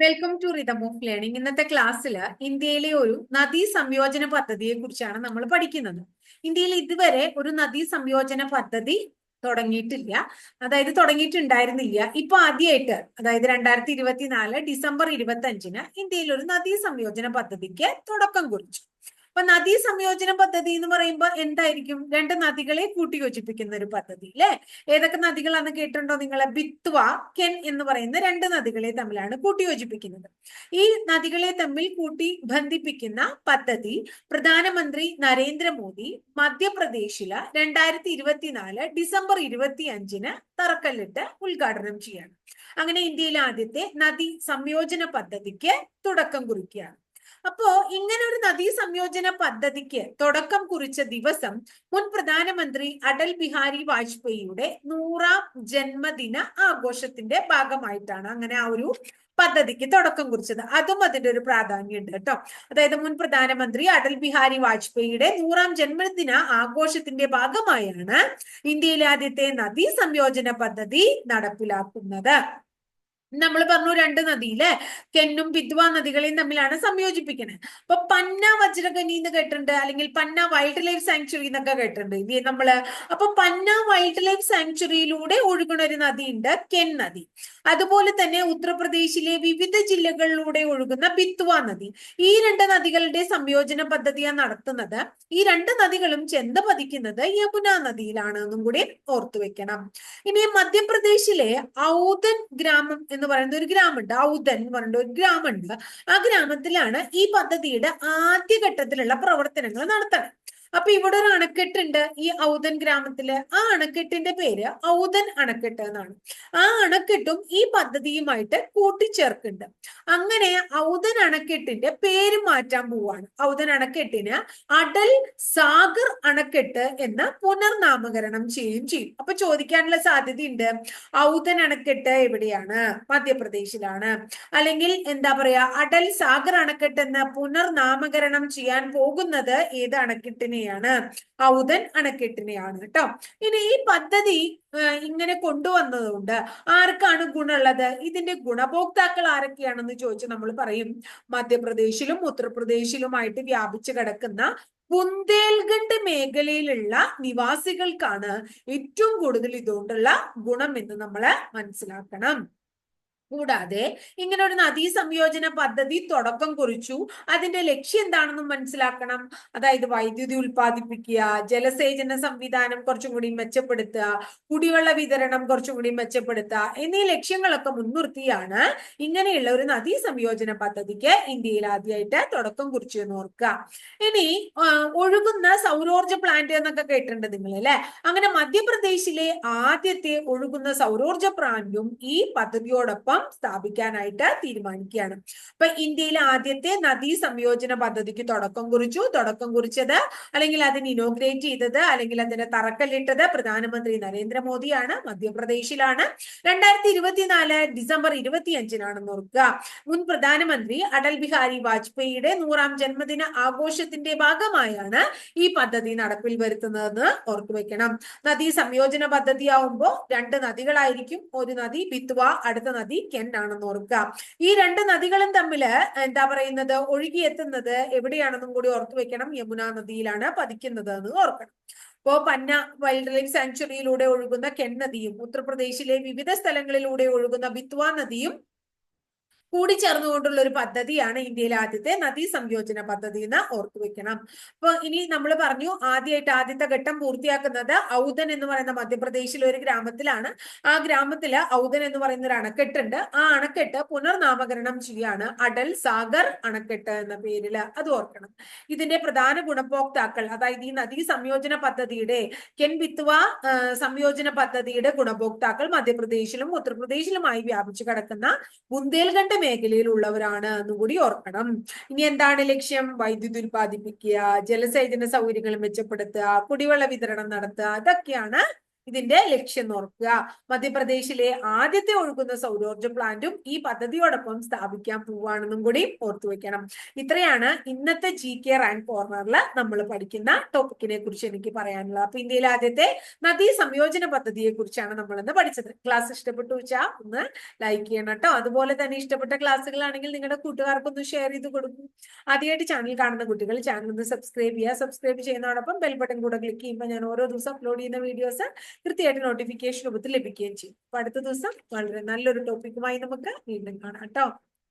Welcome to rhythm of learning ഇന്നത്തെ ക്ലാസ്സിൽ ഇന്ത്യയിലെ ഒരു നദീ സംയോജന പദ്ധതിയെ കുറിച്ചാണ് നമ്മൾ പഠിക്കുന്നത്. ഇന്ത്യയിൽ ഇതുവരെ ഒരു നദീ സംയോജന പദ്ധതി തുടങ്ങിയിട്ടില്ല. അതായത് തുടങ്ങിയിട്ടുണ്ടായിരുന്നില്ല. ഇപ്പൊ ആദ്യമായിട്ട് അതായത് രണ്ടായിരത്തി ഇരുപത്തിനാല് ഡിസംബർ ഇരുപത്തി അഞ്ചിന് ഇന്ത്യയിൽ ഒരു നദീ സംയോജന പദ്ധതിക്ക് തുടക്കം കുറിച്ചു. അപ്പൊ നദീ സംയോജന പദ്ധതി എന്ന് പറയുമ്പോൾ എന്തായിരിക്കും? രണ്ട് നദികളെ കൂട്ടിയോജിപ്പിക്കുന്ന ഒരു പദ്ധതി അല്ലെ ഏതൊക്കെ നദികളാണ് കേട്ടിട്ടുണ്ടോ നിങ്ങളെ? ബിത്വ കെൻ എന്ന് പറയുന്ന രണ്ട് നദികളെ തമ്മിലാണ് കൂട്ടിയോജിപ്പിക്കുന്നത്. ഈ നദികളെ തമ്മിൽ കൂട്ടി ബന്ധിപ്പിക്കുന്ന പദ്ധതി പ്രധാനമന്ത്രി നരേന്ദ്രമോദി മധ്യപ്രദേശിൽ രണ്ടായിരത്തി ഇരുപത്തിനാല് ഡിസംബർ ഇരുപത്തി അഞ്ചിന് തറക്കല്ലിട്ട് ഉദ്ഘാടനം ചെയ്യാണ്. അങ്ങനെ ഇന്ത്യയിലെ ആദ്യത്തെ നദി സംയോജന പദ്ധതിക്ക് തുടക്കം കുറിക്കുകയാണ്. അപ്പോ ഇങ്ങനെ ഒരു നദീ സംയോജന പദ്ധതിക്ക് തുടക്കം കുറിച്ച ദിവസം മുൻ പ്രധാനമന്ത്രി അടൽ ബിഹാരി വാജ്പേയിയുടെ നൂറാം ജന്മദിന ആഘോഷത്തിന്റെ ഭാഗമായിട്ടാണ് അങ്ങനെ ആ ഒരു പദ്ധതിക്ക് തുടക്കം കുറിച്ചത്. അതും അതിന്റെ ഒരു പ്രാധാന്യമുണ്ട് കേട്ടോ. അതായത് മുൻ പ്രധാനമന്ത്രി അടൽ ബിഹാരി വാജ്പേയിയുടെ നൂറാം ജന്മദിന ആഘോഷത്തിന്റെ ഭാഗമായാണ് ഇന്ത്യയിലെ ആദ്യത്തെ നദീ സംയോജന പദ്ധതി നടപ്പിലാക്കുന്നത്. നമ്മൾ പറഞ്ഞു രണ്ട് നദി നദിയിലെ കെന്നും പിദ്വ നദികളെയും തമ്മിലാണ് സംയോജിപ്പിക്കുന്നത് അപ്പൊ പന്ന വജ്രകനി എന്ന് കേട്ടിട്ടുണ്ട്. അല്ലെങ്കിൽ പന്ന വൈൽഡ് ലൈഫ് സാങ്ച്വറി എന്നൊക്കെ കേട്ടിട്ടുണ്ട്. ഇനി നമ്മൾ? അപ്പൊ പന്ന വൈൽഡ് ലൈഫ് സാങ്ച്വറിയിലൂടെ ഒഴുകുന്ന ഒരു നദിയുണ്ട് കെൻ നദി. അതുപോലെ തന്നെ ഉത്തർപ്രദേശിലെ വിവിധ ജില്ലകളിലൂടെ ഒഴുകുന്ന ബിത്വ നദി. ഈ രണ്ട് നദികളുടെ സംയോജന പദ്ധതിയാണ് നടത്തുന്നത്. ഈ രണ്ട് നദികളും ചെന്ത പതിക്കുന്നത് യമുന നദിയിലാണ് എന്നും കൂടി ഓർത്തു വെക്കണം. ഇനി മധ്യപ്രദേശിലെ ഔദൻ ഗ്രാമം എന്ന് പറയുന്ന ഒരു ഗ്രാമമുണ്ട് ഔദൻ എന്ന് പറയുന്ന ഒരു ഗ്രാമമുണ്ട് ആ ഗ്രാമത്തിലാണ് ഈ പദ്ധതിയുടെ ആദ്യഘട്ടത്തിലുള്ള പ്രവർത്തനങ്ങൾ നടത്തണം. അപ്പൊ ഇവിടെ ഒരു അണക്കെട്ടുണ്ട് ഈ ഔദൻ ഗ്രാമത്തിൽ ആ അണക്കെട്ടിന്റെ പേര് ഔദൻ അണക്കെട്ട് എന്നാണ്. ആ അണക്കെട്ടും ഈ പദ്ധതിയുമായിട്ട് കൂട്ടിച്ചേർക്കുന്നുണ്ട്. അങ്ങനെ ഔദൻ അണക്കെട്ടിന്റെ പേര് മാറ്റാൻ പോവാണ്. ഔദൻ അണക്കെട്ടിന് അടൽ സാഗർ അണക്കെട്ട് എന്ന് പുനർനാമകരണം ചെയ്യുകയും ചെയ്യും. അപ്പൊ ചോദിക്കാനുള്ള സാധ്യതയുണ്ട്. ഔദൻ അണക്കെട്ട് എവിടെയാണ്? മധ്യപ്രദേശിലാണ്. അല്ലെങ്കിൽ എന്താ പറയാ അടൽ സാഗർ അണക്കെട്ട് എന്ന് പുനർനാമകരണം ചെയ്യാൻ പോകുന്നത് ഏത് അണക്കെട്ടിനെയാണ് ഔദൻ അണക്കെട്ടിനെയാണ് കേട്ടോ. ഇനി ഈ പദ്ധതി ഇങ്ങനെ കൊണ്ടുവന്നതുകൊണ്ട് ആർക്കാണ് ഗുണമുള്ളത്? ഇതിന്റെ ഗുണഭോക്താക്കൾ ആരൊക്കെയാണെന്ന് ചോദിച്ച് നമ്മൾ പറയും. മധ്യപ്രദേശിലും ഉത്തർപ്രദേശിലുമായിട്ട് വ്യാപിച്ചു കിടക്കുന്ന ബുന്ദേൽഖണ്ഡ് മേഖലയിലുള്ള നിവാസികൾക്കാണ് ഏറ്റവും കൂടുതൽ ഇതുകൊണ്ടുള്ള ഗുണം എന്ന് നമ്മൾ മനസ്സിലാക്കണം. കൂടാതെ ഇങ്ങനെ ഒരു നദീ സംയോജന പദ്ധതി തുടക്കം കുറിച്ചു. അതിന്റെ ലക്ഷ്യം എന്താണെന്നും മനസ്സിലാക്കണം. അതായത് വൈദ്യുതി ഉൽപ്പാദിപ്പിക്കുക ജലസേചന സംവിധാനം കുറച്ചും കൂടി മെച്ചപ്പെടുത്തുക കുടിവെള്ള വിതരണം കുറച്ചും കൂടി മെച്ചപ്പെടുത്തുക എന്നീ ലക്ഷ്യങ്ങളൊക്കെ മുൻനിർത്തിയാണ് ഇങ്ങനെയുള്ള ഒരു നദീ സംയോജന പദ്ധതിക്ക് ഇന്ത്യയിൽ ആദ്യമായിട്ട് തുടക്കം കുറിച്ചു എന്ന് ഓർക്കുക. ഇനി ഒഴുകുന്ന സൗരോർജ പ്ലാന്റ് എന്നൊക്കെ കേട്ടിട്ടുണ്ട് നിങ്ങൾ അല്ലെ? അങ്ങനെ മധ്യപ്രദേശിലെ ആദ്യത്തെ ഒഴുകുന്ന സൗരോർജ പ്ലാന്റും ഈ പദ്ധതിയോടൊപ്പം സ്ഥാപിക്കാനായിട്ട് തീരുമാനിക്കുകയാണ്. അപ്പൊ ഇന്ത്യയിലെ ആദ്യത്തെ നദീ സംയോജന പദ്ധതിക്ക് തുടക്കം കുറിച്ചു. തുടക്കം കുറിച്ചത് അല്ലെങ്കിൽ അതിന് ഇനോഗ്രേറ്റ് ചെയ്തത് അല്ലെങ്കിൽ അതിന് തറക്കല്ലിട്ടത് പ്രധാനമന്ത്രി നരേന്ദ്രമോദിയാണ്. മധ്യപ്രദേശിലാണ്. രണ്ടായിരത്തി ഇരുപത്തിനാല് ഡിസംബർ ഇരുപത്തി അഞ്ചിനാണെന്ന് ഓർക്കുക. മുൻ പ്രധാനമന്ത്രി അടൽ ബിഹാരി വാജ്പേയിയുടെ നൂറാം ജന്മദിന ആഘോഷത്തിന്റെ ഭാഗമായാണ് ഈ പദ്ധതി നടപ്പിൽ വരുത്തുന്നതെന്ന് ഓർത്തുവെക്കണം നദീ സംയോജന പദ്ധതിയാവുമ്പോൾ രണ്ട് നദികളായിരിക്കും. ഒരു നദി ബിത്വ അടുത്ത നദി കെൻ ആണെന്ന് ഓർക്കുക. ഈ രണ്ട് നദികളും തമ്മിൽ എന്താ പറയുന്നത് ഒഴുകിയെത്തുന്നത് എവിടെയാണെന്നും കൂടി ഓർത്തു വെക്കണം. യമുന നദിയിലാണ് പതിക്കുന്നത് എന്ന് ഓർക്കണം. ഇപ്പോ പന്ന വൈൽഡ് ലൈഫ് സാങ്ച്വറിയിലൂടെ ഒഴുകുന്ന കെൻ നദിയും ഉത്തർപ്രദേശിലെ വിവിധ സ്ഥലങ്ങളിലൂടെ ഒഴുകുന്ന ബിത്വ നദിയും കൂടിച്ചേർന്നുകൊണ്ടുള്ള ഒരു പദ്ധതിയാണ് ഇന്ത്യയിലെ ആദ്യത്തെ നദീ സംയോജന പദ്ധതി എന്ന് ഓർത്തു വെക്കണം. അപ്പൊ ഇനി നമ്മൾ പറഞ്ഞു ആദ്യമായിട്ട് ആദ്യത്തെ ഘട്ടം പൂർത്തിയാക്കുന്നത് ഔദൻ എന്ന് പറയുന്ന മധ്യപ്രദേശിലെ ഒരു ഗ്രാമത്തിലാണ്. ആ ഗ്രാമത്തിൽ ഔദൻ എന്ന് പറയുന്ന ഒരു അണക്കെട്ടുണ്ട്. ആ അണക്കെട്ട് പുനർനാമകരണം ചെയ്യാണ്. അടൽ സാഗർ അണക്കെട്ട് എന്ന പേരിൽ അത് ഓർക്കണം. ഇതിന്റെ പ്രധാന ഗുണഭോക്താക്കൾ അതായത് ഈ നദീ സംയോജന പദ്ധതിയുടെ കെൻ ബിത്വ സംയോജന പദ്ധതിയുടെ ഗുണഭോക്താക്കൾ മധ്യപ്രദേശിലും ഉത്തർപ്രദേശിലുമായി വ്യാപിച്ചു കിടക്കുന്ന ബുന്ദേൽഖണ്ഡ് മേഖലയിലുള്ളവരാണ് എന്നും കൂടി ഓർക്കണം. ഇനി എന്താണ് ലക്ഷ്യം? വൈദ്യുതി ഉൽപ്പാദിപ്പിക്കുക ജലസേചന സൗകര്യങ്ങൾ മെച്ചപ്പെടുത്തുക കുടിവെള്ള വിതരണം നടത്തുക ഇതൊക്കെയാണ് ഇതിന്റെ ലക്ഷ്യം നോർക്കുക മധ്യപ്രദേശിലെ ആദ്യത്തെ ഒഴുകുന്ന സൗരോർജ പ്ലാന്റും ഈ പദ്ധതിയോടൊപ്പം സ്ഥാപിക്കാൻ പോവുകയാണെന്നും കൂടി ഓർത്തു വെക്കണം. ഇത്രയാണ് ഇന്നത്തെ ജി കെ റാങ്ക് കോർണറിൽ നമ്മൾ പഠിക്കുന്ന ടോപ്പിക്കിനെ കുറിച്ച് എനിക്ക് പറയാനുള്ളത്. അപ്പൊ ഇന്ത്യയിലെ ആദ്യത്തെ നദീ സംയോജന പദ്ധതിയെ കുറിച്ചാണ് നമ്മൾ ഇന്ന് പഠിച്ചത്. ക്ലാസ് ഇഷ്ടപ്പെട്ടു വെച്ചാൽ ഒന്ന് ലൈക്ക് ചെയ്യണം കേട്ടോ. അതുപോലെ തന്നെ ഇഷ്ടപ്പെട്ട ക്ലാസ്സുകളാണെങ്കിൽ നിങ്ങളുടെ കൂട്ടുകാർക്കൊന്ന് ഷെയർ ചെയ്ത് കൊടുക്കും. ആദ്യമായിട്ട് ചാനൽ കാണുന്ന കുട്ടികൾ ചാനൽ ഒന്ന് സബ്സ്ക്രൈബ് ചെയ്യുക. സബ്സ്ക്രൈബ് ചെയ്യുന്നതോടൊപ്പം ബെൽ ബട്ടൺ കൂടെ ക്ലിക്ക് ചെയ്യുമ്പോൾ ഞാൻ ഓരോ ദിവസം അപ്ലോഡ് ചെയ്യുന്ന വീഡിയോസ് കൃത്യമായിട്ട് നോട്ടിഫിക്കേഷൻ രൂപത്തിൽ ലഭിക്കുകയും ചെയ്യും. അപ്പൊ അടുത്ത ദിവസം വളരെ നല്ലൊരു ടോപ്പിക്കുമായി നമുക്ക് വീണ്ടും കാണാം കേട്ടോ.